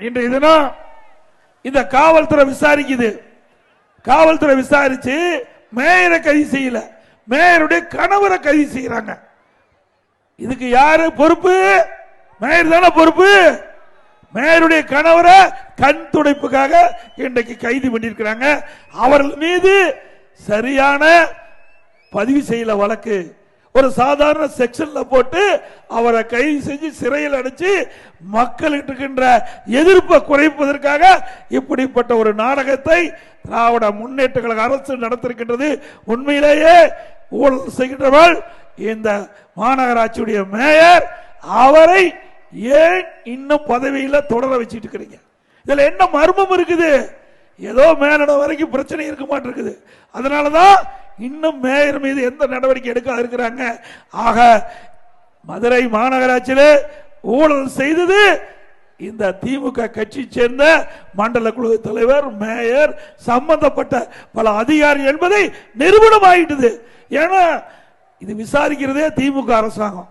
இன்று தினம் இந்த காவல்துறை விசாரிக்குது. காவல்துறை விசாரிச்சு மேயரை கைது செய்யல. மேயருடைய கணவரை கைது செய்யறாங்க. இதுக்கு யாரு பொறுப்பு? மேயர் தானே பொறுப்பு? மேயருடைய கணவரை கண் துடைப்புக்காக இன்றைக்கு கைது பண்ணியிருக்கிறாங்க. அவர்கள் மீது சரியான பதிவு செய்யல வழக்கு. ஒரு சாதாரண செக்ஷன்ல போட்டு அவரை கைது செஞ்சு சிறையில் அடைச்சு மக்களுக்கு இருக்கின்ற எதிர்ப்பை குறைப்பதற்காக இப்படிப்பட்ட ஒரு நாடகத்தை திராவிட முன்னேற்ற கழக அரசு நடத்திருக்கின்றது. உண்மையிலேயே ஊழல் செய்கின்றவள் இந்த மாநகராட்சியுடைய மேயர் அவரை ஏன் இன்னும் பதவியில் தொடர வச்சுட்டு இருக்கிறீங்க? இதில் என்ன மர்மம் இருக்குது? ஏதோ மேலிடம் வரைக்கும் பிரச்சனை இருக்க மாட்டிருக்குது. அதனாலதான் இன்னும் மேயர் மீது எந்த நடவடிக்கை எடுக்காத இருக்கிறாங்க. ஆக மதுரை மாநகராட்சியில் ஊழல் செய்தது இந்த திமுக கட்சி சேர்ந்த மண்டல குழு தலைவர் மேயர் சம்பந்தப்பட்ட பல அதிகாரி என்பதை நிறுவனம் ஆயிட்டது ஏன்னா இது விசாரிக்கிறதே திமுக அரசாங்கம்.